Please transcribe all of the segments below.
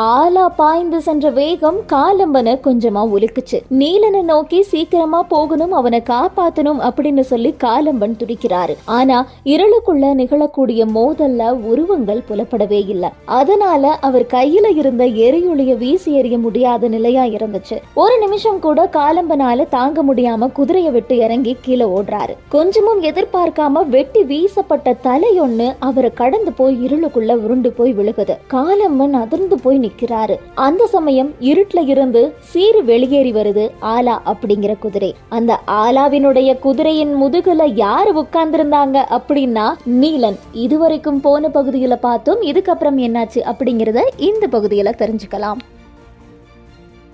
ஆலா பாய்ந்து சென்ற வேகம் காலம்பனை கொஞ்சமா உலுக்குச்சு நீலனை நோக்கி சீக்கிரமா போகணும் அவனை காப்பாத்தணும் அப்படின்னு சொல்லி காலம்பன் துடிக்கிறாரு. ஆனா இருளுக்குள்ள நிகழக்கூடிய மோதல்ல உருவங்கள் புலப்படவே இல்லை. அதனால அவர் கையில இருந்த எரியுளிய வீசி எறிய முடியாத நிலையா இருந்துச்சு. ஒரு நிமிஷம் கூட காலம்பனால தாங்க முடியாம குதிரையை விட்டு இறங்கி கீழே ஓடுறாரு. கொஞ்சமும் எதிர்பார்க்காம வெட்டி வீசப்பட்ட தலையொன்னு அவரை கடந்து போய் இருளுக்குள்ள உருண்டு போய் விழுகுது. காலம்பன் அதிர்ந்து போய் நிக்கிறாரு அந்த சமயம் இருட்டுல இருந்து சீறு வெளியேறி வருது ஆலா அப்படிங்கிற குதிரை. அந்த ஆலாவினுடைய குதிரையின் முதுகுல யாரு உட்கார்ந்திருந்தாங்க அப்படின்னா நீலன். இதுவரைக்கும் போன பகுதியில பார்த்தோம் இதுக்கப்புறம் என்னாச்சு அப்படிங்கறத இந்த பகுதியில தெரிஞ்சுக்கலாம்.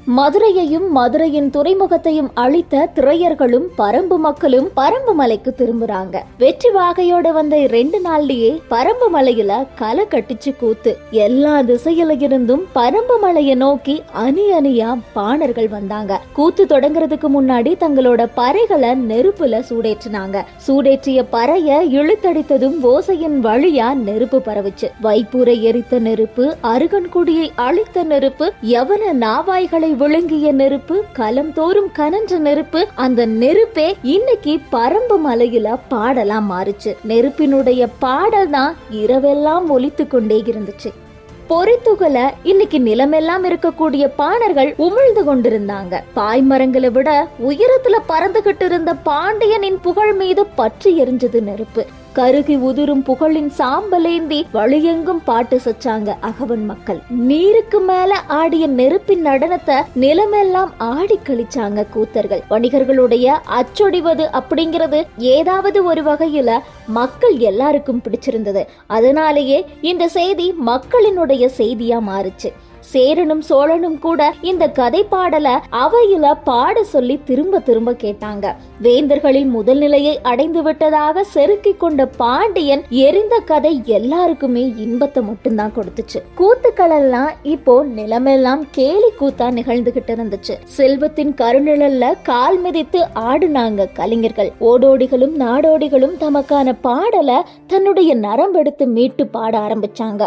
மதுரையையும் மதுரையின் துறைமுகத்தையும் அழித்த திரையர்களும் பரம்பு மக்களும் பரம்பு மலைக்கு திரும்புறாங்க. வெற்றி வாகையோட வந்த ரெண்டு நாள்லயே பரம்பு மலையில களை கட்டிச்சு கூத்து. எல்லா திசையில இருந்தும் பரம்பு மலையை நோக்கி அணி அணியா பாணர்கள் வந்தாங்க. கூத்து தொடங்குறதுக்கு முன்னாடி தங்களோட பறைகளை நெருப்புல சூடேற்றினாங்க. சூடேற்றிய பறைய இழுத்தடித்ததும் ஓசையின் வழியா நெருப்பு பரவுச்சு. வைப்பூரை எரித்த நெருப்பு அருகன்குடியை அழித்த நெருப்பு எவன நாவாய்களை விழுங்கிய நெருப்பு களம் தோறும் கனன்ற நெருப்பு அந்த நெருப்பே இன்னைக்கு பரம்பு மலையில பாடலா மாறுச்சு. நெருப்பினுடைய பாடல் தான் இரவெல்லாம் ஒலித்து கொண்டே இருந்துச்சு. பொறித்துகள இன்னைக்கு நிலமெல்லாம் இருக்கக்கூடிய பாணர்கள் உமிழ்ந்து கொண்டிருந்தாங்க. பாய்மரங்களை விட உயரத்துல பறந்துகிட்டு இருந்த பாண்டியனின் புகழ் மீது பற்றி எரிஞ்சது நெருப்பு. கருகி உதிரும் புகழின் சாம்பலேந்தி வழியெங்கும் பாட்டு சச்சாங்க அகவன் மக்கள். நீருக்கு மேல ஆடிய நெருப்பின் நடனத்தை நிலமெல்லாம் ஆடி கழிச்சாங்க கூத்தர்கள். வணிகர்களுடைய அச்சொடிவது அப்படிங்கிறது ஏதாவது ஒரு வகையில மக்கள் எல்லாருக்கும் பிடிச்சிருந்தது. அதனாலேயே இந்த செய்தி மக்களினுடைய செய்தியா மாறுச்சு. சேரனும் சோழனும் கூட இந்த கதை பாடல அவையில பாட சொல்லி திரும்ப திரும்ப கேட்டாங்க. வேந்தர்களில் முதல் நிலையை அடைந்து விட்டதாக செருக்கிக் கொண்ட பாண்டியன் எரிந்த கதை எல்லாருக்குமே இன்பத்தை மட்டும்தான் கொடுத்துச்சு. கூத்துக்கள் எல்லாம் இப்போ நிலமெல்லாம் கேலி கூத்தா நிகழ்ந்துகிட்டு இருந்துச்சு. செல்வத்தின் கருநிழல்ல கால் மிதித்து ஆடுனாங்க கலைஞர்கள். ஓடோடிகளும் நாடோடிகளும் தமக்கான பாடல தன்னுடைய நரம்பெடுத்து மீட்டு பாட ஆரம்பிச்சாங்க.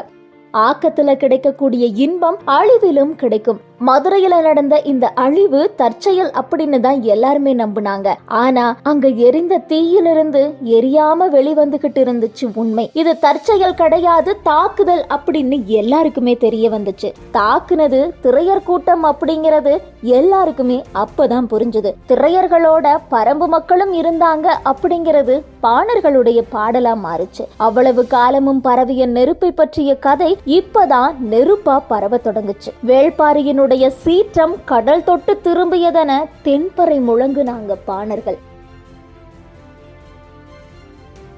ஆக்கத்துல கிடைக்கக்கூடிய இன்பம் அழிவிலும் கிடைக்கும். மதுரையில நடந்த இந்த அழிவு தற்செயல் அப்படின்னு தான் எல்லாருமே நம்புனாங்க. ஆனா அங்க எரிந்த தீயிலிருந்து எரியாம வெளிவந்துகிட்டு இருந்துச்சு உண்மை. இது தற்செயல் கிடையாது தாக்குதல் அப்படின்னு எல்லாருக்குமே தெரிய வந்துச்சு. தாக்குனது திரையர் கூட்டம் அப்படிங்கிறது எல்லாருக்குமே அப்பதான் புரிஞ்சுது. திரையர்களோட பரம்பு மக்களும் இருந்தாங்க அப்படிங்கிறது பாணர்களுடைய பாடலா மாறுச்சு. அவ்வளவு காலமும் பரவிய நெருப்பை பற்றிய கதை இப்பதான் நெருப்பா பரவ தொடங்குச்சு. வேள்பாரியினுடைய சீற்றம் கடல் தொட்டு திரும்பியதென தென்பறை முழங்குனாங்க பாணர்கள்.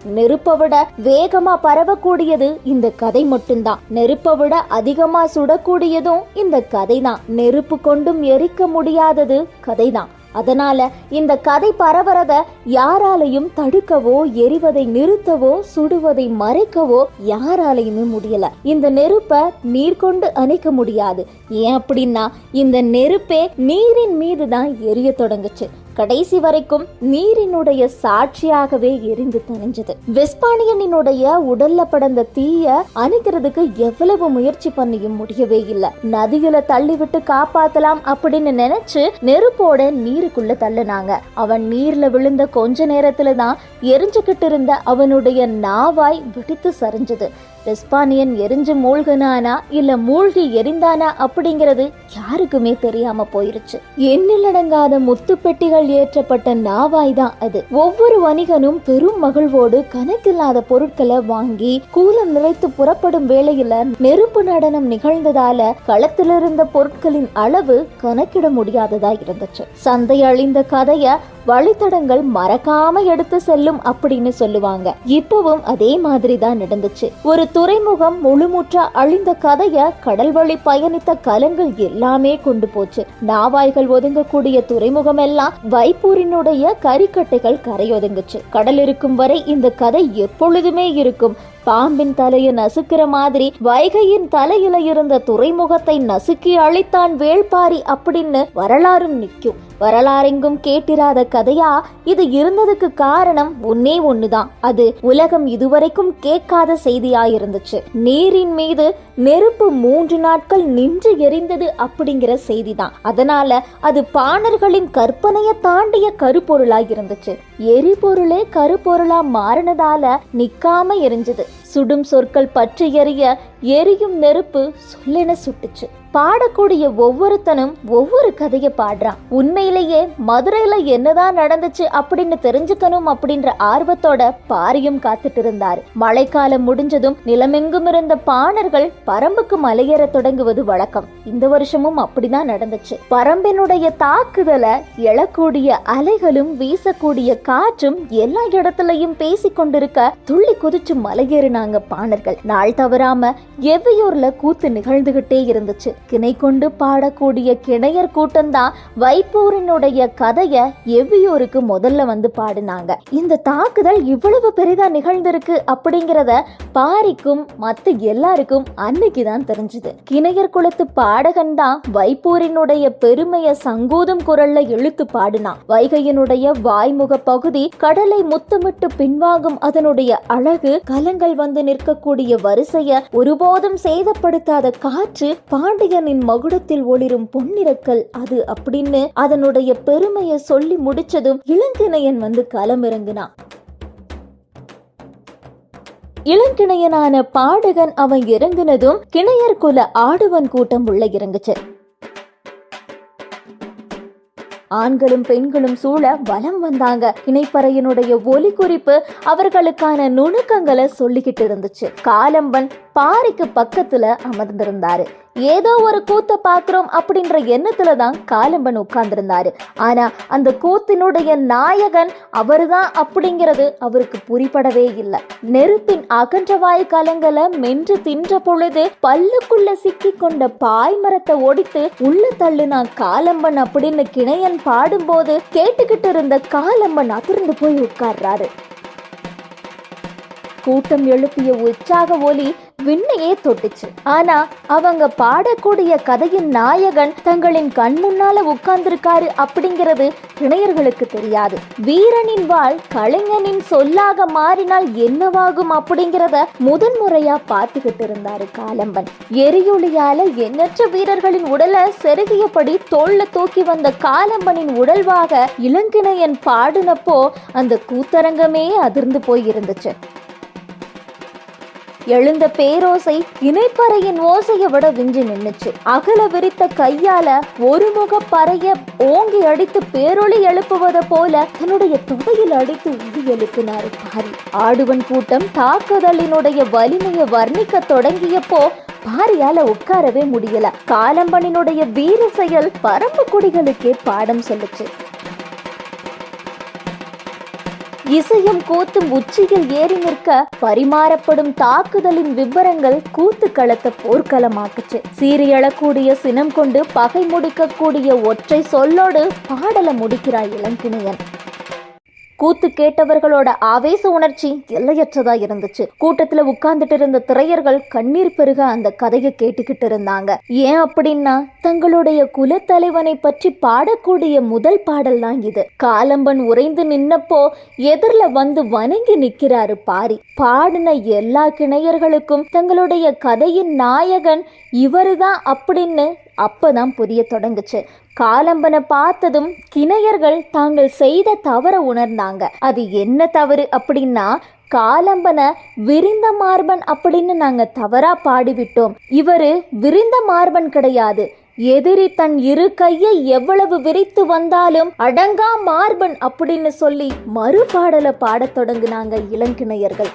நெருப்பை விட வேகமா பரவக்கூடியது இந்த கதை மட்டும்தான். நெருப்பை விட அதிகமா சுடக்கூடியதும் இந்த கதை தான் நெருப்பு கொண்டும் எரிக்க முடியாதது கதைதான். அதனால இந்த கதை பரவறத யாராலையும் தடுக்கவோ எரிவதை நிறுத்தவோ சுடுவதை மறைக்கவோ யாராலையுமே முடியல. இந்த நெருப்பை நீர் கொண்டு அணைக்க முடியாது. ஏன் அப்படின்னா இந்த நெருப்பே நீரின் மீது தான் எரிய தொடங்குச்சு. கடைசி வரைக்கும் நீரினுடைய சாட்சியாகவே எரிந்து தணிஞ்சது. வெஸ்பானியனினுடைய உடல்ல படந்த தீய அணிக்கிறதுக்கு எவ்வளவு முயற்சி பண்ணியும் முடியவே இல்லை. நதியில தள்ளிவிட்டு காப்பாத்தலாம் அப்படின்னு நினைச்சு நெருப்போட நீருக்குள்ள தள்ளுனாங்க. அவன் நீர்ல விழுந்த கொஞ்ச நேரத்துல தான் எரிஞ்சுக்கிட்டு இருந்த அவனுடைய நாவாய் வெடித்து சரிஞ்சது. வெஸ்பானியன் எரிஞ்சு மூழ்கினானா இல்ல மூழ்கி எரிந்தானா அப்படிங்கிறது யாருக்குமே தெரியாம போயிருச்சு. எண்ணிலடங்காத முத்து பெட்டிகள் ஏற்றப்பட்ட நாவாய் தான் அது. ஒவ்வொரு வணிகனும் பெரும் மகிழ்வோடு கணக்கில்லாத பொருட்களை வாங்கி கூலம் நிறைத்து புறப்படும் வேளையில நெருப்பு நடனம் நிகழ்ந்ததால களத்தில் இருந்த பொருட்களின் அளவு கணக்கிட முடியாததா இருந்துச்சு. சந்தை அழிந்த கதைய வழித்தடங்கள் மறக்காம எடுத்து செல்லும் அப்படின்னு சொல்லுவாங்க. இப்பவும் அதே மாதிரி தான் நடந்துச்சு. ஒரு துறைமுகம் முழுமுற்ற அழிந்த கதைய கடல் வழி பயணித்த கலங்கள் எல்லாமே கொண்டு போச்சு. நாவாய்கள் ஒதுங்கக்கூடிய துறைமுகம் எல்லாம் வைப்பூரினுடைய கரிக்கட்டைகள் கரையொதுங்குச்சு. கடல் இருக்கும் வரை இந்த கதை எப்பொழுதுமே இருக்கும். பாம்பின் தலையை நசுக்கிற மாதிரி வைகையின் தலையில இருந்த துறைமுகத்தை நசுக்கி அழித்தான் வேள்பாரி அப்படின்னு வரலாறும் நிற்கும். வரலாறெங்கும் கேட்டிராத கதையா? இது இருந்ததுக்கு காரணம் ஒன்னே ஒண்ணுதான். அது உலகம் இதுவரைக்கும் கேட்காத செய்தியா இருந்துச்சு நீரின் மீது நெருப்பு மூன்று நாட்கள் நின்று எரிந்தது அப்படிங்கிற செய்திதான். அதனால அது பாணர்களின் கற்பனையை தாண்டிய கருப்பொருளாய் இருந்துச்சு எரிபொருளே கருப்பொருளா மாறினதால நிக்காம எரிஞ்சது. சுடும் சொற்கள் பற்றி எரிய எரியும் நெருப்பு சொல்லென சுட்டுச்சு. பாடக்கூடிய ஒவ்வொருத்தனும் ஒவ்வொரு கதையை பாடுறான். உண்மையிலேயே மதுரையில என்னதான் நடந்துச்சு அப்படின்னு தெரிஞ்சுக்கணும் அப்படின்ற ஆர்வத்தோட பாரியும் காத்துட்டு இருந்தாரு. மழைக்காலம் முடிஞ்சதும் நிலமெங்கும் இருந்த பாணர்கள் பரம்புக்கு மலையேற தொடங்குவது வழக்கம். இந்த வருஷமும் அப்படிதான் நடந்துச்சு. பரம்பினுடைய தாக்குதலை எழக்கூடிய அலைகளும் வீசக்கூடிய காற்றும் எல்லா இடத்துலயும் பேசிக்கொண்டிருக்க துள்ளி குதிச்சு மலையேறினாங்க பாணர்கள். நாள் தவறாம எவ்வையூர்ல கூத்து நிகழ்ந்துகிட்டே இருந்துச்சு. கிணை கொண்டு பாடக்கூடிய கிணையர் கூட்டம்தான் வைப்பூரினுடைய கதைய எவ்வியூருக்கு முதல்ல வந்து பாடினாங்க. இந்த தாக்குதல் இவ்வளவு பெரிதா நிகழ்ந்திருக்கு அப்படிங்கிறத பாரிக்கும் மத்த எல்லாருக்கும் அன்னைக்கு தான் தெரிஞ்சது. கிணையர் குலத்து பாடகன் தான் வைப்பூரினுடைய பெருமைய சங்கூதம் குரல்ல இழுத்து பாடினான். வைகையினுடைய வாய்முக பகுதி கடலை முத்தமிட்டு பின்வாங்கும் அதனுடைய அழகு கலங்கள் வந்து நிற்கக்கூடிய வரிசைய ஒருபோதும் சேதப்படுத்தாத காற்று நாயகனின் மகுடத்தில் ஒளிரும் பொன்னிறக்கல் அது அப்படின்னு அதனுடைய பெருமையை சொல்லி முடிச்சதும் இளங்கிணையன் வந்து களமிறங்கினான் இளங்கிணையனான பாடகன் அவன் இறங்கினதும் கிணையர் குல ஆடுவன் கூட்டம் உள்ள இறங்குச்சு. ஆண்களும் பெண்களும் சூழ வலம் வந்தாங்க. இணைப்பறையினுடைய ஒலி குறிப்பு அவர்களுக்கான நுணுக்கங்களை சொல்லிக்கிட்டு இருந்துச்சு. காலம்பன் பாறைக்கு பக்கத்துல அமர்ந்திருந்தாரு. ஏதோ ஒரு கூத்த பாக்குறோம் அப்படின்ற எண்ணத்துல தான் காலம்பன் உட்கார்ந்திருந்தாரு. ஆனா அந்த கூத்தினுடைய நாயகன் அவர்தான் அப்படிங்கிறது அவருக்கு புரிபடவே இல்லை. நெருப்பின் அகன்றவாய் கலங்களை மென்று தின்ற பொழுது பல்லுக்குள்ள சிக்கி கொண்ட பாய்மரத்தை ஒடித்து உள்ள தள்ளுனா காலம்பன் அப்படின்னு கிணையன் பாடும்போது கேட்டுக்கிட்டு இருந்த காலம்பன் அதிர்ந்து போய் உட்கார்றாரு. கூட்டம் எழுப்பிய உற்சாக ஒலி விண்ணையே தொட்டுச்சு. ஆனா அவங்க பாடக்கூடிய கதையின் நாயகன் தங்களின் கண் முன்னால உட்கார்ந்திருக்காரு அப்படிங்கிறது இணையர்களுக்கு தெரியாது. வீரனின் வாழ் கலைஞனின் சொல்லாக மாறினால் என்னவாகும் அப்படிங்கிறத முதன்முறையா பார்த்துக்கிட்டு இருந்தாரு காலம்பன். எரியுளியால எண்ணற்ற வீரர்களின் உடலை செருகியபடி தோல்ல தூக்கி வந்த காலம்பனின் உடல்வாக இளங்கிணையன் பாடினப்போ அந்த கூத்தரங்கமே அதிர்ந்து போய் இருந்துச்சு எழுந்த பேரோசை இணைப்பறையின் ஓசையை விட விஞ்சி நின்னுச்சு. அகல விரித்த கையால ஒருமுக பறைய ஓங்கி அடித்து பேரொளி எழுப்புவதை போல தன்னுடைய தொகையில் அடித்து உதி எழுப்பினாரு பாரி. ஆடுவன் கூட்டம் தாக்குதலினுடைய வலிமையை வர்ணிக்க தொடங்கியப்போ பாரியால உட்காரவே முடியல. காலம்பனினுடைய வீர செயல் பரம்பு குடிகளுக்கே பாடம் சொல்லுச்சு. இசையும் கூத்தும் உச்சியில் ஏறி நிற்க பரிமாறப்படும் தாக்குதலின் விவரங்கள் கூத்து களத்தை போர்க்களமாக்குச்சு. சீரியழக்கூடிய சினம் கொண்டு பகை முடிக்கக்கூடிய ஒற்றை சொல்லோடு பாடல முடிக்கிறாய் இளங்கிணையன் கூத்து கேட்டவர்களோட ஆவேச உணர்ச்சி எல்லையற்றதா இருந்துச்சு. கூட்டத்துல உட்கார்ந்துட்டு இருந்த திரையர்கள் கண்ணீர் பெருக அந்த கதையை கேட்டுக்கிட்டு இருந்தாங்க. ஏன் அப்படின்னா தங்களுடைய குலத்தலைவனை பற்றி பாடக்கூடிய முதல் பாடல் தான் இது. காலம்பன் உறைந்து நின்னப்போ எதிரில வந்து வணங்கி நிக்கிறாரு பாரி. பாடின எல்லா கிணையர்களுக்கும் தங்களுடைய கதையின் நாயகன் இவருதான் அப்படின்னு அப்பதான் புரிய தொடங்குச்சு. காலம்பனை பார்த்ததும் கிணையர்கள் தாங்கள் செய்த தவற உணர்ந்தாங்க. அது என்ன தவறு அப்படின்னா காலம்பனை விரிந்த மார்பன் அப்படின்னு நாங்க தவறா பாடிவிட்டோம். இவரு விரிந்த மார்பன் கிடையாது. எதிரி தன் இரு கையை எவ்வளவு விரித்து வந்தாலும் அடங்கா மார்பன் அப்படின்னு சொல்லி மறுபாடலை பாடத் தொடங்கினாங்க இளங்கிணையர்கள்.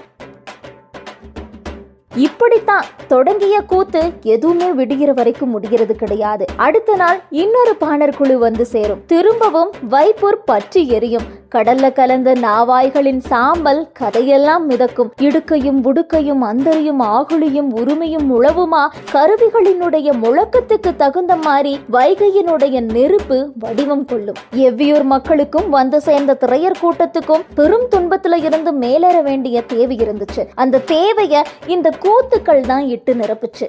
இப்படித்தான் தொடங்கிய கூத்து எதுவுமே விடுகிற வரைக்கும் முடிகிறது கிடையாது. அடுத்த நாள் இன்னொரு பாணர் குழு வந்து சேரும். திரும்பவும் வைப்பூர் பற்றி எரியும். கடல்ல கலந்த நாவாய்களின் சாம்பல் கதையெல்லாம் மிதக்கும். இடுக்கையும் உடுக்கையும் அந்தரியும் ஆகுளியும் உரிமையும் உழவுமா? கருவிகளினுடைய முழக்கத்துக்கு தகுந்த மாதிரி வைகையினுடைய நெருப்பு வடிவம் கொள்ளும். எவ்வியூர் மக்களுக்கும் வந்து சேர்ந்த திரையர் கூட்டத்துக்கும் பெரும் துன்பத்துல இருந்து மேலேற வேண்டிய தேவை இருந்துச்சு. அந்த தேவைய இந்த கூத்துக்கள் தான் இட்டு நிரப்புச்சு.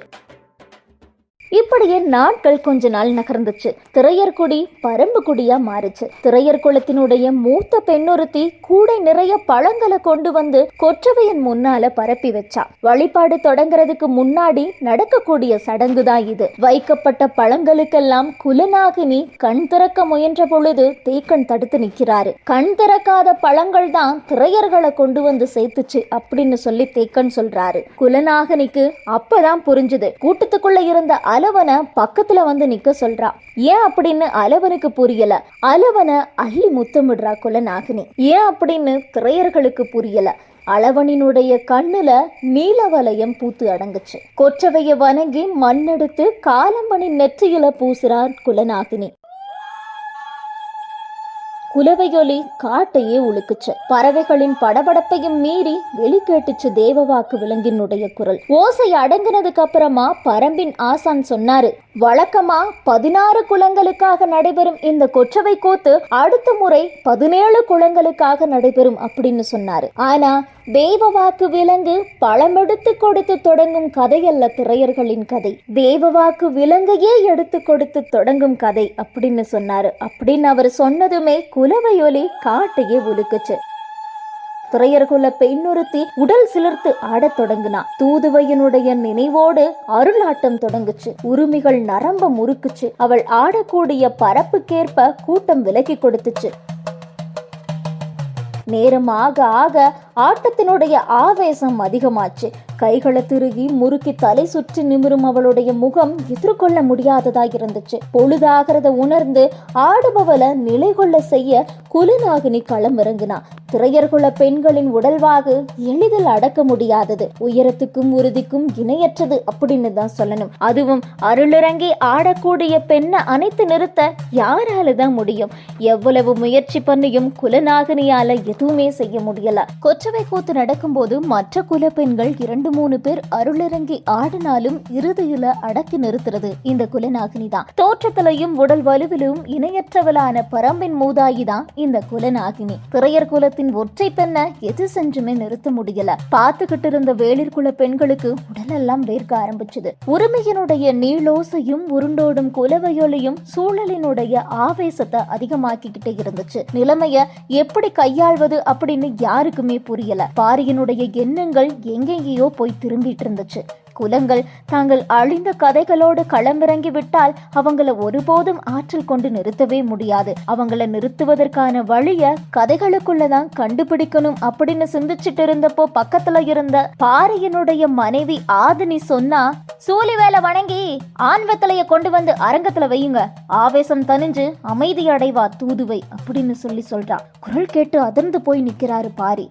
இப்படியே நாட்கள் கொஞ்ச நாள் நகர்ந்துச்சு. திரையர்குடி பரம்பு குடியா மாறுச்சு. திரையர் குளத்தினுடைய மூத்த பெண்ணொருத்தி கூடை நிறைய பழங்களை கொண்டு வந்து கொற்றவையின் முன்னால பரப்பி வச்சா. வழிபாடு தொடங்குறதுக்கு முன்னாடி நடக்கக்கூடிய சடங்கு தான் இது. வைக்கப்பட்ட பழங்களுக்கெல்லாம் குலநாகினி கண் திறக்க முயன்ற பொழுது தேக்கன் தடுத்து நிக்கிறாரு கண் திறக்காத பழங்கள் தான் திரையர்களை கொண்டு வந்து சேர்த்துச்சு அப்படின்னு சொல்லி தேக்கன் சொல்றாரு. குலநாகினிக்கு அப்பதான் புரிஞ்சுது. கூட்டத்துக்குள்ள இருந்த அலவனை பக்கத்துல வந்து நிக்க சொல்றா. ஏன் அப்படின்னு அலவனுக்கு புரியல. அலவனை அள்ளி முத்தமிடுறா குலநாகினி ஏன் அப்படின்னு திரையர்களுக்கு புரியல. அளவனினுடைய கண்ணுல நீலவலயம் பூத்து அடங்குச்சு. கொற்றவைய வணங்கி மண்ணெடுத்து காலம்பனி நெற்றியில பூசுறார் குலநாகினி குலவையொலி காட்டையே உழுக்குச்சு பறவைகளின் படபடப்பையும் மீறி வெளிக்கேட்டுச்சு தேவவாக்கு விலங்கினுடைய குரல். ஓசை அடங்கினதுக்கு அப்புறமா பரம்பின் ஆசான் சொன்னாரு வழக்கமா பதினாறு குளங்களுக்காக நடைபெறும் இந்த கொற்றவை கூத்து அடுத்த முறை பதினேழு குளங்களுக்காக நடைபெறும் அப்படின்னு சொன்னாரு. ஆனா தேவவாக்கு விலங்கு பழமெடுத்து கொடுத்து தொடங்கும் கதையல்ல திரையர்களின் கதை. தேவவாக்கு விலங்கையே எடுத்து கொடுத்து தொடங்கும் கதை அப்படின்னு சொன்னாரு. அப்படின்னு அவர் சொன்னதுமே குலவையொலி காட்டையே உலுக்குச்சு திரையர்குல பெண்ணுறுத்தி உடல் சிலிர்த்து ஆடத் தொடங்கினா தூதுவையனுடைய நினைவோடு அருளாட்டம் தொடங்குச்சு. உரிமைகள் நரம்ப முறுக்குச்சு. அவள் ஆடக்கூடிய பரப்புக்கேற்ப கூட்டம் விலக்கி கொடுத்துச்சு. நேரம் ஆக ஆக ஆட்டத்தினுடைய ஆவேசம் அதிகமாச்சு. கைகளை திருகி முறுக்கி தலை சுற்றி நிமிரும் அவளுடைய முகம் எதிர்கொள்ள முடியாததா இருந்துச்சு. பொழுதாகிறத உணர்ந்து ஆடுபவளை நிலை கொள்ள செய்ய குலநாகினி களம் இறங்கினா திரையர்குல பெண்களின் உடல்வாகு எளிதில் அடக்க முடியாதது. உயரத்துக்கும் உறுதிக்கும் இணையற்றது அப்படின்னு தான் சொல்லணும். அதுவும் அருளிறங்கி ஆடக்கூடிய பெண்ணை அணைத்து நிறுத்த யாரால தான் முடியும். எவ்வளவு முயற்சி பண்ணியும் குலநாகினியால எதுவுமே செய்ய முடியல. கொற்றவை கூத்து நடக்கும்போது மற்ற குல பெண்கள் இரண்டு மூணு பேர் அருளிறங்கி ஆடினாலும் இறுதியில அடக்கி நிறுத்துறது இந்த குலநாகினி தான் தோற்றத்திலையும் உடல் வலுவிலும் இணையற்றவளான பரம்பின் மூதாயி தான் இந்த குலநாகினி. திரையர் குலத்தின் ஒற்றை பெண்ணை எது செஞ்சுமே நிறுத்த முடியல. பார்த்துக்கிட்டு இருந்த வேளிர் குல பெண்களுக்கு உடலெல்லாம் வேர்க்க ஆரம்பிச்சது. உரிமையினுடைய நீளோசையும் உருண்டோடும் குலவையொலியும் சூழலினுடைய ஆவேசத்தை அதிகமாக்கிக்கிட்டே இருந்துச்சு. நிலைமைய எப்படி கையாள்வது அப்படின்னு யாருக்குமே புரியல. பாரியனுடைய எண்ணங்கள் எங்கெங்கேயோ போய் திரும்பிட்டு இருந்துச்சு. குலங்கள் தாங்கள் அழிந்த கதைகளோடு களமிறங்கி விட்டால் அவங்கள ஒருபோதும் ஆற்றல் கொண்டு நிறுத்தவே முடியாது. அவங்கள நிறுத்துவதற்கான வழிய கதைகளுக்குள்ளதான் கண்டுபிடிக்கணும் அப்படின்னு சிந்திச்சிட்டு இருந்தப்போ பக்கத்துல இருந்த பாறையனுடைய மனைவி ஆதினி சொன்னா சூலி வேலை வணங்கி ஆண்வத்தலைய கொண்டு வந்து அரங்கத்துல வையுங்க. ஆவேசம் தனிஞ்சு அமைதி அடைவா தூதுவை அப்படின்னு சொல்லி சொல்றான் குரல் கேட்டு அதிர்ந்து போய் நிக்கிறாரு பாரி.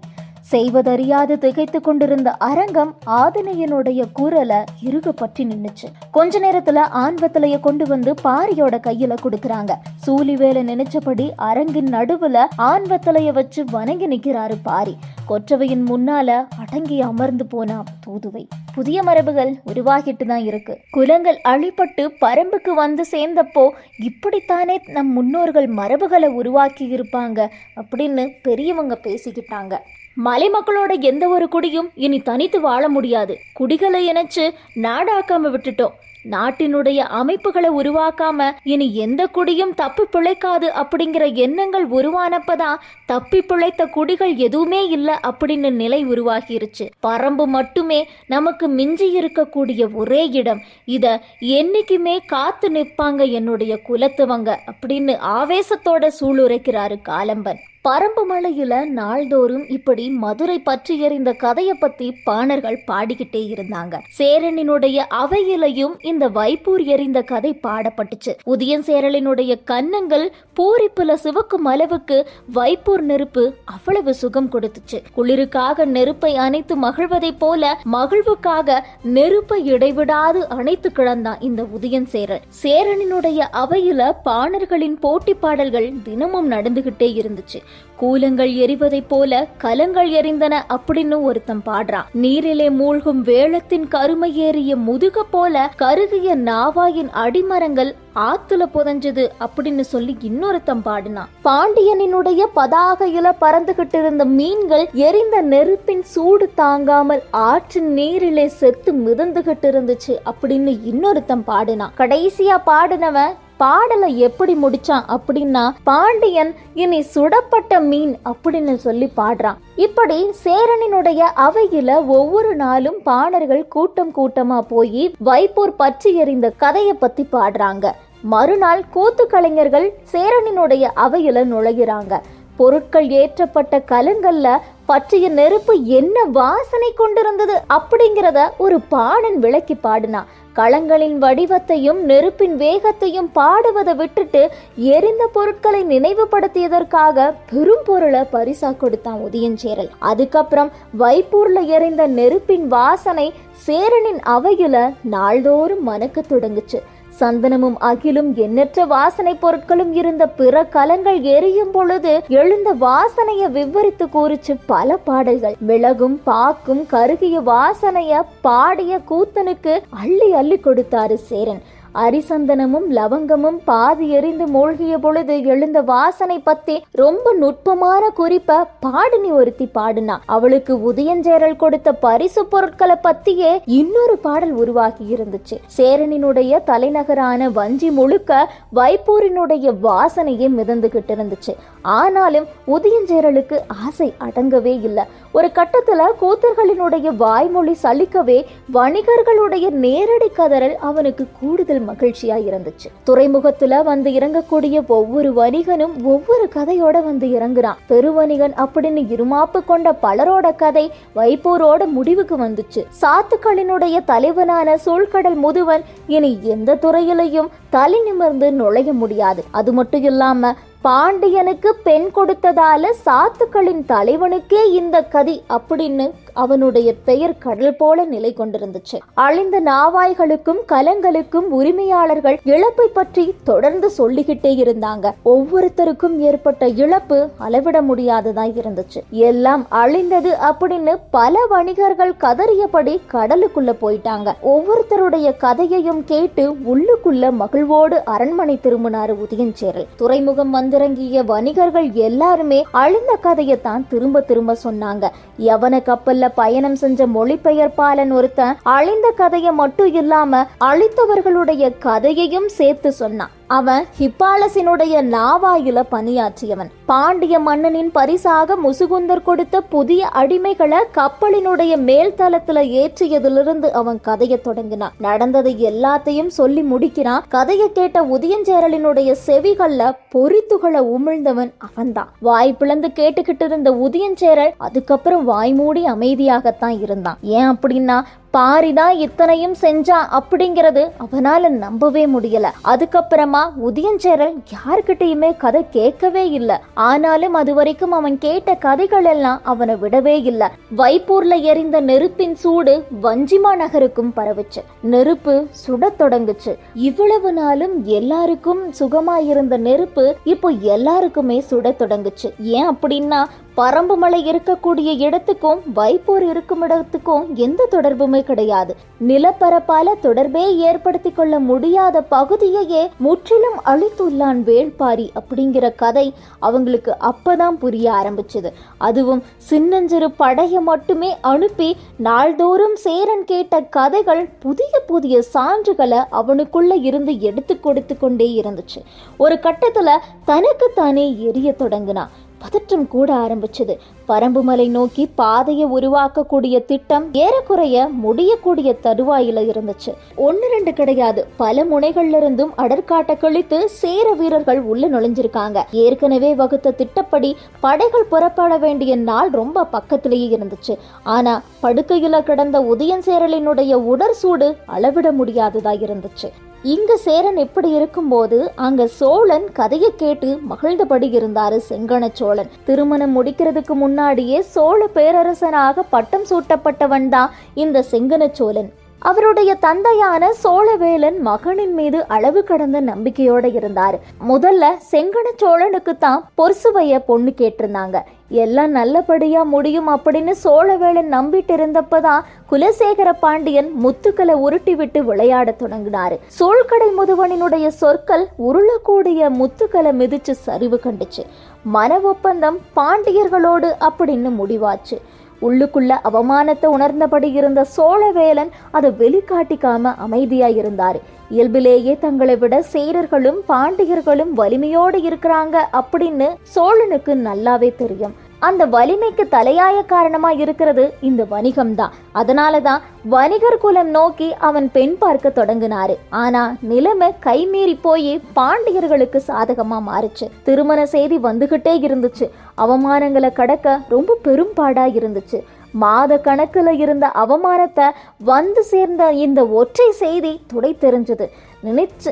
செய்வதறியாது திகைத்து கொண்டிருந்த அரங்கம் ஆதினையனுடைய குரலை இறுக பற்றி நின்னுச்சு. கொஞ்ச நேரத்துல ஆண்வத்தலைய கொண்டு வந்து பாரியோட கையில கொடுக்கறாங்க. சூலிவேல நினைச்சபடி அரங்கின் நடுவுல ஆண்வத்தலைய வச்சு வணங்கி நிக்கிறாரு பாரி. கொற்றவையின் முன்னால அடங்கி அமர்ந்து போனா தூதுவை. புதிய மரபுகள் உருவாகிட்டு தான் இருக்கு. குலங்கள் அழிப்பட்டு பரம்புக்கு வந்து சேர்ந்தப்போ இப்படித்தானே நம் முன்னோர்கள் மரபுகளை உருவாக்கி இருப்பாங்க அப்படின்னு பெரியவங்க பேசிக்கிட்டாங்க. மலை மக்களோட எந்த ஒரு குடியும் இனி தனித்து வாழ முடியாது. குடிகளை இணைச்சு நாடாக்காம விட்டுட்டோம். நாட்டினுடைய அமைப்புகளை உருவாக்காம இனி எந்த குடியும் தப்பு பிழைக்காது அப்படிங்கிற எண்ணங்கள் உருவானப்பதான் தப்பி பிழைத்த குடிகள் எதுவுமே இல்லை அப்படின்னு நிலை உருவாகிருச்சு. பரம்பு மட்டுமே நமக்கு மிஞ்சி இருக்கக்கூடிய ஒரே இடம். இத என்னைக்குமே காத்து நிற்பாங்க என்னுடைய குலத்துவங்க அப்படின்னு ஆவேசத்தோட சூளுரைக்கிறாரு காலம்பன். பரம்பு மலையில நாள்தோறும் இப்படி மதுரை பற்றி எறிந்த கதையை பத்தி பாணர்கள் பாடிக்கிட்டே இருந்தாங்க. சேரனினுடைய அவையிலையும் இந்த வைப்பூர் எறிந்த கதை பாடப்பட்டுச்சு. உதயன் சேரலினுடைய கன்னங்கள் பூரிப்புல சிவக்கும் அளவுக்கு வைப்பூர் நெருப்பு அவ்வளவு சுகம் கொடுத்துச்சு. குளிருக்காக நெருப்பை அணைத்து மகிழ்வதைப் போல மகிழ்வுக்காக நெருப்பை இடைவிடாது அணைத்து கிடந்தான் இந்த உதயன் சேரன். சேரனினுடைய அவையில பாணர்களின் போட்டி பாடல்கள் தினமும் நடந்துகிட்டே இருந்துச்சு. கூலங்கள் எரிவதைப் போல கலங்கள் எரிந்தன அப்படின்னு ஒருத்தன் பாடுறான். நீரிலே மூழ்கும் வேளத்தின் கருமை ஏறிய முதுக போல கருகிய நாவாயின் அடிமரங்கள் ஆத்துல புதஞ்சது அப்படின்னு சொல்லி இன்னொருத்தன் பாடினான் பாண்டியனினுடைய பதாகையில பறந்துகிட்டு இருந்த மீன்கள் எரிந்த நெருப்பின் சூடு தாங்காமல் ஆற்றின் நீரிலே செத்து மிதந்துகிட்டு இருந்துச்சு அப்படின்னு இன்னொருத்தன் பாடினான் கடைசியா பாடினவன் பாடலை எப்படி முடிச்சான் அப்படின்னா பாண்டியன் இனி சுடப்பட்ட மீன் அப்படின்னு சொல்லி பாடுறான். இப்படி சேரனினுடைய அவையில ஒவ்வொரு நாளும் பாணர்கள் கூட்டம் கூட்டமா போய் வைப்போர் பற்றி எறிந்த கதையை பத்தி பாடுறாங்க. மறுநாள் கூத்து கலைஞர்கள் சேரனினுடைய அவையில நுழைகிறாங்க பொருட்கள் ஏற்றப்பட்ட கலங்கள்ல பற்றிய நெருப்பு என்ன வாசனை கொண்டிருந்தது அப்படிங்கிறத ஒரு பாடன் விளக்கி பாடினான் களங்களின் வடிவத்தையும் நெருப்பின் வேகத்தையும் பாடுவதை விட்டுட்டு எரிந்த பொருட்களை நினைவுபடுத்தியதற்காக பெரும் பொருளை பரிசா கொடுத்தான் உதயஞ்சேரல் அதுக்கப்புறம் வைப்பூர்ல எரிந்த நெருப்பின் வாசனை சேரனின் அவையில நாள்தோறும் மணக்க தொடங்குச்சு. சந்தனமும் அகிலும் எண்ணற்ற வாசனை பொருட்களும் இருந்த பிற கலங்கள் எரியும் பொழுது எழுந்த வாசனைய விவரித்து கூறிச்சு பல பாடல்கள். மிளகும் பாக்கும் கருகிய வாசனைய பாடிய கூத்தனுக்கு அள்ளி அள்ளி கொடுத்தாரு சேரன். அரிசந்தனமும் லவங்கமும் பாதி எரிந்து மூழ்கிய பொழுது எழுந்த வாசனை பத்தி ரொம்ப நுட்பமான குறிப்ப பாடினி ஒருத்தி பாடினா. அவளுக்கு உதயஞ்சேரல் கொடுத்த பரிசு பொருட்களை பத்தியே இன்னொரு பாடல் உருவாகி இருந்துச்சு. சேரனினுடைய தலைநகரான வஞ்சி முழுக்க வைப்பூரினுடைய வாசனையே மிதந்துகிட்டு இருந்துச்சு. ஆனாலும் உதயஞ்சேரலுக்கு ஆசை அடங்கவே இல்லை. ஒரு கட்டத்துல கூத்தர்களினுடைய வாய்மொழி சலிக்கவே வணிகர்களுடைய நேரடி கதறல் அவனுக்கு கூடுதல் மகிழ்ச்சியா இருந்துச்சு. துறைமுகத்துல வந்து இறங்கக்கூடிய ஒவ்வொரு வணிகனும் ஒவ்வொரு கதையோட வந்து இறங்குறான். பெருவணிகன் அப்படின்னு இருமாப்பு கொண்ட பலரோட கதை வைப்போரோட முடிவுக்கு வந்துச்சு. சாத்துக்களினுடைய தலைவனான சூழ்கடல் முதுவன் இனி எந்த துறையிலையும் தலை நிமிர்ந்து நுழைய முடியாது. அது மட்டும் இல்லாம பாண்டியனுக்கு பெண் கொடுத்ததால சாத்துக்களின் தலைவனுக்கே இந்த கதி அப்படின்னு அவனுடைய பெயர் கடல் போல நிலை கொண்டிருந்துச்சு. அழிந்த நாவாய்களுக்கும் கலங்களுக்கும் உரிமையாளர்கள் இழப்பை பற்றி தொடர்ந்து சொல்லிக்கிட்டே இருந்தாங்க. ஒவ்வொருத்தருக்கும் ஏற்பட்ட இழப்பு அளவிட முடியாததா இருந்துச்சு. எல்லாம் அழிந்தது அப்படின்னு பல வணிகர்கள் கதறியபடி கடலுக்குள்ள போயிட்டாங்க. ஒவ்வொருத்தருடைய கதையையும் கேட்டு உள்ளுக்குள்ள மகிழ்வோடு அரண்மனை திரும்பினாரு உதயஞ்சேரல் துறைமுகம் வந்திறங்கிய வணிகர்கள் எல்லாருமே அழிந்த கதையை தான் திரும்ப திரும்ப சொன்னாங்க. எவன கப்பல்ல பயணம் செஞ்ச மொழிபெயர்ப்பாளன் ஒருத்தன் அழிந்த கதையை மட்டும் இல்லாம அழித்தவர்களுடைய கதையையும் சேர்த்து சொன்னான். அவன் ஹிப்பாலசினுடைய நாவாயில பணியாற்றியவன். பாண்டிய மன்னனின் பரிசாக முசுகுந்தர் கொடுத்த புதிய அடிமைகளை கப்பலினுடைய மேல் தளத்துல ஏற்றியதிலிருந்து அவன் கதையை தொடங்கினான். நடந்ததை எல்லாத்தையும் சொல்லி முடிக்கிறான். கதையை கேட்ட உதயஞ்சேரலினுடைய செவிகள்ல பொறித்துகளை உமிழ்ந்தவன் அவன்தான். வாய் பிளந்து கேட்டுக்கிட்டு இருந்த உதயஞ்சேரல் அதுக்கப்புறம் வாய் மூடி அமைதியாகத்தான் இருந்தான். ஏன் அப்படின்னா பாரிதான் இத்தனையும் செஞ்சா அப்படிங்கிறது அவனால நம்பவே முடியல. அதுக்கப்புறமா உதயஞ்சேரல் யார்கிட்டயுமே கதை கேட்கவே இல்லை. ஆனாலும் அது வரைக்கும் அவன் கேட்ட கதைகள் எல்லாம் அவனை விடவே இல்லை. வைப்பூர்ல எரிந்த நெருப்பின் சூடு வஞ்சிமா நகருக்கும் பரவுச்சு. நெருப்பு சுடத் தொடங்குச்சு. இவ்வளவு நாளும் எல்லாருக்கும் சுகமா இருந்த நெருப்பு இப்போ எல்லாருக்குமே சுடத் தொடங்குச்சு. ஏன் அப்படின்னா பரம்பு மலை இருக்கக்கூடிய இடத்துக்கும் வைப்பூர் இருக்கும் இடத்துக்கும் எந்த தொடர்புமே கிடையாது. நிலப்பரப்பால தொடர்பே ஏற்படுத்தி கொள்ள முடியாத பகுதியையே முற்றிலும் அழித்துள்ளான் வேள்பாரி அப்படிங்கிற கதை அவங்களுக்கு அப்பதான் புரிய ஆரம்பிச்சது. அதுவும் சின்னஞ்சிறு படையை மட்டுமே அனுப்பி நாள்தோறும் சேரன் கேட்ட கதைகள் புதிய புதிய சான்றுகளை அவனுக்குள்ள இருந்து எடுத்து கொடுத்து கொண்டே இருந்துச்சு. ஒரு கட்டத்துல தனக்குத்தானே எரிய தொடங்கினான். பதற்றம் கூட ஆரம்பிச்சது. பரம்புமலை நோக்கி பாதையை உருவாக்கக்கூடிய திட்டம் ஏறக்குறைய முடியக்கூடிய தருவாயில இருந்துச்சு. ஒன்னு ரெண்டு கிடையாது. பல முனைகள்ல இருந்தும் அடற்காட்ட கழித்து சேர வீரர்கள் உள்ள நுழைஞ்சிருக்காங்க. ஏற்கனவே வகுத்த திட்டப்படி படைகள் புறப்பட வேண்டிய நாள் ரொம்ப பக்கத்திலேயே இருந்துச்சு. ஆனா படுக்கையில கிடந்த உதயன் சேரலினுடைய உடற்சூடு அளவிட முடியாததா இருந்துச்சு. இங்கு சேரன் எப்படி இருக்கும்போது அங்க சோழன் கதையை கேட்டு மகிழ்ந்தபடி இருந்தாரு செங்கன சோழன். திருமணம் முடிக்கிறதுக்கு முன்னாடியே சோழ பேரரசனாக பட்டம் சூட்டப்பட்டவன் தான் இந்த செங்கன சோழன். அவருடைய தந்தையான சோழவேலன் மகனின் மீது அளவு கடந்த நம்பிக்கையோட இருந்தார். முதல்ல செங்கன சோழனுக்கு தான் பொருசுவைய பொண்ணு கேட்டிருந்தாங்க. எல்லாம் நல்லபடியா முடியும் அப்படின்னு சோழவேலன் நம்பிட்டு இருந்தப்பதான் குலசேகர பாண்டியன் முத்துக்களை உருட்டி விட்டு விளையாட தொடங்கினாரு. சோழ்கடை முதுவனினுடைய சொற்கள் உருளக்கூடிய முத்துக்களை மிதிச்சு சரிவு கண்டுச்சு. மன ஒப்பந்தம் பாண்டியர்களோடு அப்படின்னு முடிவாச்சு. உள்ளுக்குள்ள அவமானத்தை உணர்ந்தபடி இருந்த சோழவேலன் அதை வெளிக்காட்டிக்காம அமைதியா இருந்தாரு இயல்பிலேயே தங்களை விட சேரர்களும் பாண்டியர்களும் வலிமையோடு இருக்கிறாங்க அப்படின்னு சோழனுக்கு நல்லாவே தெரியும். அந்த வலிமைக்கு தலையாய காரணமா இருக்கிறது இந்த வணிகம் தான் அதனால தான் வணிகர் குலம் நோக்கி அவன் பெண் பார்க்க தொடங்கினாரு. ஆனா நிலைமை கைமீறி போய் பாண்டியர்களுக்கு சாதகமா மாறுச்சு. திருமண செய்தி வந்துகிட்டே இருந்துச்சு. அவமானங்களை கடக்க ரொம்ப பெரும்பாடா இருந்துச்சு. மாத கணக்கில் இருந்த அவமானத்தை வந்து சேர்ந்த இந்த ஒற்றை செய்தி துடை தெரிஞ்சது. நினைச்சு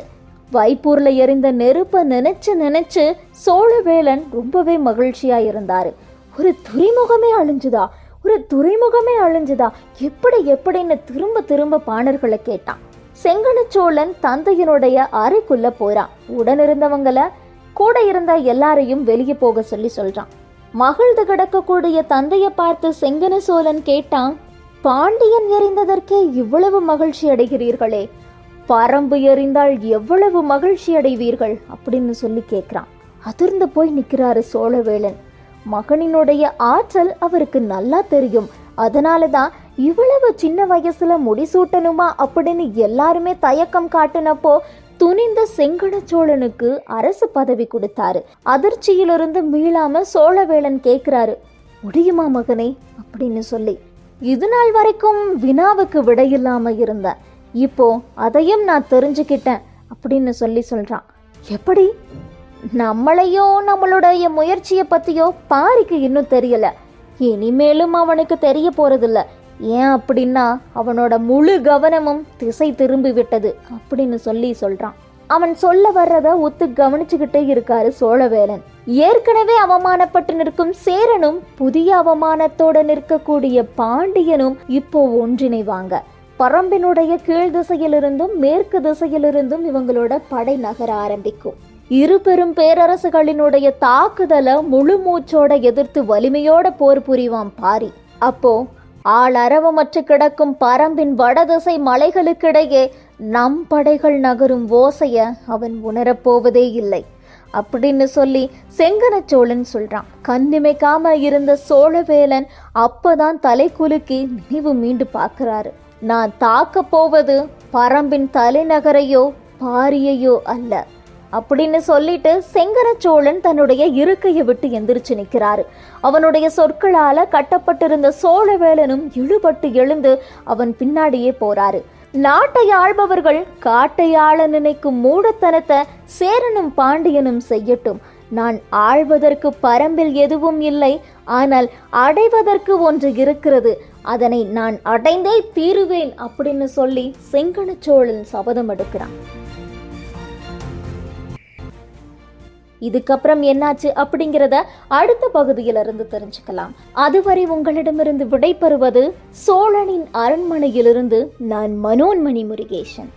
வைப்பூரில் எரிந்த நெருப்பை நினைச்சு நினைச்சு சோழவேலன் ரொம்பவே மகிழ்ச்சியாக இருந்தார். ஒரு துறைமுகமே அழிஞ்சுதா? ஒரு துறைமுகமே அழிஞ்சுதா? எப்படி எப்படின்னு திரும்ப திரும்ப பாணர்களை கேட்டான். செங்கனச்சோழன் தந்தையனுடைய அறைக்குள்ள போறான். உடனிருந்தவங்கள கூட இருந்த எல்லாரையும் வெளியே போக சொல்லி சொல்றான். மகிழ்ந்து கிடக்கக்கூடிய தந்தையை பார்த்து செங்கன சோழன் கேட்டான் பாண்டியன் எறிந்ததற்கே இவ்வளவு மகிழ்ச்சி அடைகிறீர்களே. பரம்பு எறிந்தால் எவ்வளவு மகிழ்ச்சி அடைவீர்கள்? அப்படின்னு சொல்லி கேட்குறான். அதிர்ந்து போய் நிற்கிறாரு சோழவேளன் மகனினுடைய ஆற்றல் அவருக்கு நல்லா தெரியும். அதனால தான் இவ்வளவு சின்ன வயசுல முடிசூட்டணுமா அப்படின்னு எல்லாருமே தயக்கம் காட்டினப்போ துணிந்த செங்கன சோழனுக்கு அரசு பதவி கொடுத்தாரு. அதிர்ச்சியிலிருந்து மீளாம சோழவேளன் கேட்கிறாரு முடியுமா மகனே? அப்படின்னு சொல்லி. இது நாள் வரைக்கும் வினாவுக்கு விடையில்லாம இருந்த இப்போ அதையும் நான் தெரிஞ்சுக்கிட்டேன் அப்படின்னு சொல்லி சொல்றான். எப்படி? நம்மளையோ நம்மளுடைய முயற்சியை பத்தியோ பாரிக்கு இன்னும் தெரியல. இனிமேலும் அவனுக்கு தெரிய போறதில்ல. ஏன் அப்படின்னா அவனோட முழு கவனமும் திசை திரும்பி விட்டது அப்படின்னு சொல்லி சொல்றான். அவன் சொல்ல வர்றத ஒத்து கவனிச்சுக்கிட்டே இருக்காரு சோழவேலன். ஏற்கனவே அவமானப்பட்டு நிற்கும் சேரனும் புதிய அவமானத்தோட நிற்கக்கூடிய பாண்டியனும் இப்போ ஒன்றிணைவாங்க. பரம்பினுடைய கீழ் திசையிலிருந்தும் மேற்கு திசையிலிருந்தும் இவங்களோட படை நகர ஆரம்பிக்கும். இரு பெரும் பேரரசுகளினுடைய தாக்குதலை முழு மூச்சோட எதிர்த்து வலிமையோட போர் புரிவான் பாரி. அப்போ ஆள் கிடக்கும் பரம்பின் வடதிசை மலைகளுக்கிடையே நம் படைகள் நகரும் ஓசைய அவன் உணரப்போவதே இல்லை. அப்படின்னு சொல்லி செங்கன சோழன் சொல்றான். கண்ணிமைக்காம இருந்த சோழவேலன் அப்பதான் தலை குலுக்கி நினைவு மீண்டு பார்க்கிறாரு. நான் தாக்க போவது பரம்பின் தலைநகரையோ பாரியையோ அல்ல. அப்படின்னு சொல்லிட்டு செங்கரச்சோழன் தன்னுடைய இருக்கையை விட்டு எந்திரிச்சு நிற்கிறாரு. அவனுடைய சொற்களால கட்டப்பட்டிருந்த சோழவேலனும் இழுபட்டு எழுந்து அவன் பின்னாடியே போறாரு. நாட்டை ஆள்பவர்கள் காட்டை ஆள நினைக்கும் மூடத்தனத்தை சேரனும் பாண்டியனும் செய்யட்டும். நான் ஆழ்வதற்கு பரம்பில் எதுவும் இல்லை ஆனால் அடைவதற்கு ஒன்று இருக்கிறது. அதனை நான் அடைந்தே தீருவேன் அப்படின்னு சொல்லி செங்கனச்சோழன் சபதம் எடுக்கிறான். இதுக்கப்புறம் என்னாச்சு அப்படிங்கிறத அடுத்த பகுதியிலிருந்து தெரிஞ்சுக்கலாம். அதுவரை உங்களிடமிருந்து விடைபெறுவது சோழனின் அரண்மனையிலிருந்து நான் மனோன்மணி முருகேசன்.